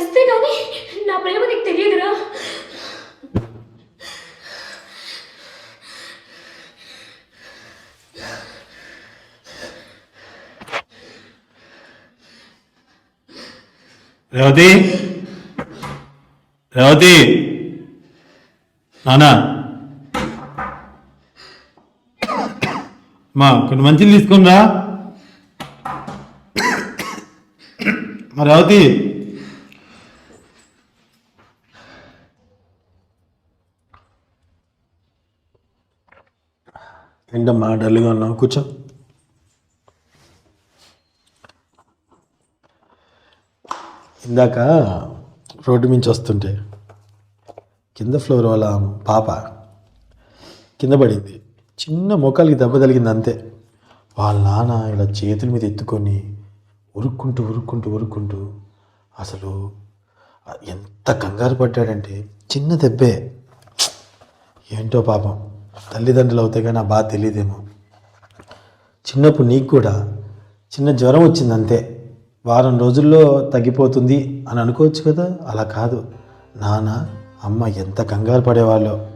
చస్తే కానీ నా ప్రేమ నీకు తెలియదురా. రేవతి? రేవతి? నానా? మా కొన్ని మంచిది తీసుకున్నా మా రేవతి? ఏంటమ్మా డల్గా ఉన్నావు. కూర్చో. ఇందాక రోడ్డు మించి వస్తుంటే కింద ఫ్లోర్ వాళ్ళ పాప కింద పడింది. చిన్న మొక్కలకి దెబ్బ తగిలింది అంతే. వాళ్ళ నాన్న ఇలా చేతుల మీద ఎత్తుకొని ఉరుక్కుంటూ ఉరుక్కుంటూ ఉరుక్కుంటూ అసలు ఎంత కంగారు పడ్డాడంటే చిన్న దెబ్బే. ఏంటో పాపం. తల్లిదండ్రులు అవుతాయి కానీ ఆ బాధ తెలియదేమో చిన్నప్పుడు నీకు కూడా చిన్న జ్వరం వచ్చింది అంతే. వారం రోజుల్లో తగ్గిపోతుంది అని అనుకోవచ్చు కదా? అలా కాదు. నాన్న అమ్మ ఎంత కంగారు పడేవాళ్ళో.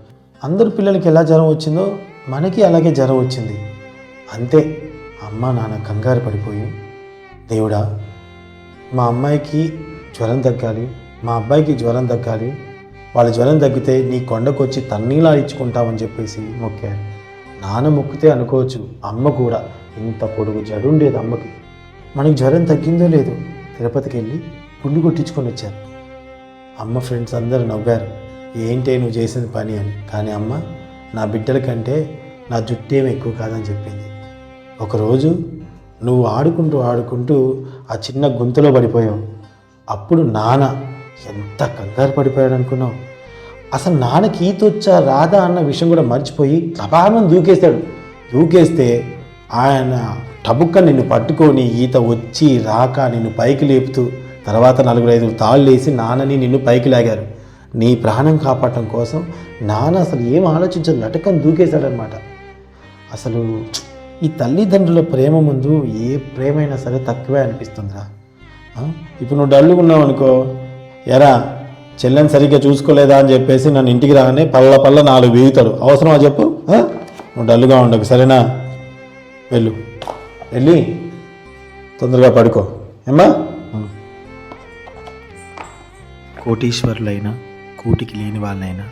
అందరు పిల్లలకి ఎలా జ్వరం వచ్చిందో మనకి అలాగే జ్వరం వచ్చింది. అంతే. అమ్మ నాన్న కంగారు పడిపోయి దేవుడా మా అమ్మాయికి జ్వరం తగ్గాలి మా అబ్బాయికి జ్వరం తగ్గాలి వాళ్ళ జ్వరం తగ్గితే నీ కొండకొచ్చి తన్నీలా ఇచ్చుకుంటామని చెప్పేసి మొక్కారు నాన్న మొక్కితే అనుకోవచ్చు అమ్మ కూడా. ఇంత పొడుగు జడు ఉండేది అమ్మకి. మనకి జ్వరం తగ్గిందో లేదో తిరుపతికి వెళ్ళి గుండు కొట్టించుకొని వచ్చారు. అమ్మ ఫ్రెండ్స్ అందరూ నవ్వారు. ఏంటే నువ్వు చేసిన పని అని. కానీ అమ్మ నా బిడ్డల కంటే నా జుట్టు ఏమి ఎక్కువ కాదని చెప్పింది. ఒకరోజు నువ్వు ఆడుకుంటూ ఆడుకుంటూ ఆ చిన్న గుంతలో పడిపోయావు. అప్పుడు నాన్న ఎంత కంగారు పడిపోయాడు అనుకున్నావు? అసలు నాన్నకి ఈత వచ్చా రాదా అన్న విషయం కూడా మర్చిపోయి ప్రభావం దూకేశాడు దూకేస్తే ఆయన టబుక్క నిన్ను పట్టుకొని ఈత వచ్చి రాక నిన్ను పైకి లేపుతూ తర్వాత నలుగురు ఐదు తాళ్ళు వేసి నాన్నని నిన్ను పైకి లాగారు. నీ ప్రాణం కాపాడటం కోసం నాన్న అసలు ఏం ఆలోచించదు నటకం దూకేశాడనమాట అసలు ఈ తల్లిదండ్రుల ప్రేమ ముందు ఏ ప్రేమైనా సరే తక్కువే అనిపిస్తుందిరా. ఇప్పుడు నువ్వు డల్లుగా ఉన్నావు అనుకో ఎరా చెల్లెని సరిగ్గా చూసుకోలేదా అని చెప్పేసి నన్ను ఇంటికి రాగానే పళ్ళ పళ్ళ నాలుగు వీగుతాడు. అవసరమా చెప్పు? నువ్వు డల్లుగా ఉండకు సరేనా? వెళ్ళు. వెళ్ళి తొందరగా పడుకో. ఏమ్మా? కోటీశ్వరులైనా కూటికి లేని వాళ్ళైనా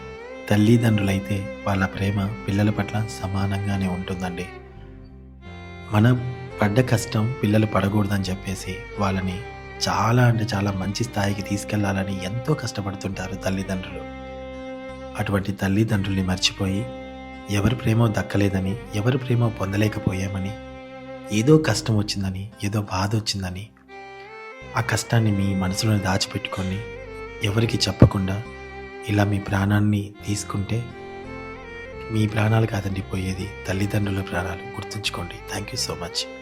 తల్లిదండ్రులైతే వాళ్ళ ప్రేమ పిల్లల పట్ల సమానంగానే ఉంటుందండి. మన పడ్డ కష్టం పిల్లలు పడకూడదని చెప్పేసి వాళ్ళని చాలా అంటే చాలా మంచి స్థాయికి తీసుకెళ్ళాలని ఎంతో కష్టపడుతుంటారు తల్లిదండ్రులు. అటువంటి తల్లిదండ్రుల్ని మర్చిపోయి ఎవరి ప్రేమో దక్కలేదని ఎవరి ప్రేమో పొందలేకపోయామని ఏదో కష్టం వచ్చిందని ఏదో బాధ వచ్చిందని ఆ కష్టాన్ని మీ మనసులో దాచిపెట్టుకొని ఎవరికి చెప్పకుండా ఇలా మీ ప్రాణాన్ని తీసుకుంటే మీ ప్రాణాలు కాదండి పోయేది తల్లిదండ్రుల ప్రాణాలు. గుర్తుంచుకోండి. Thank you so much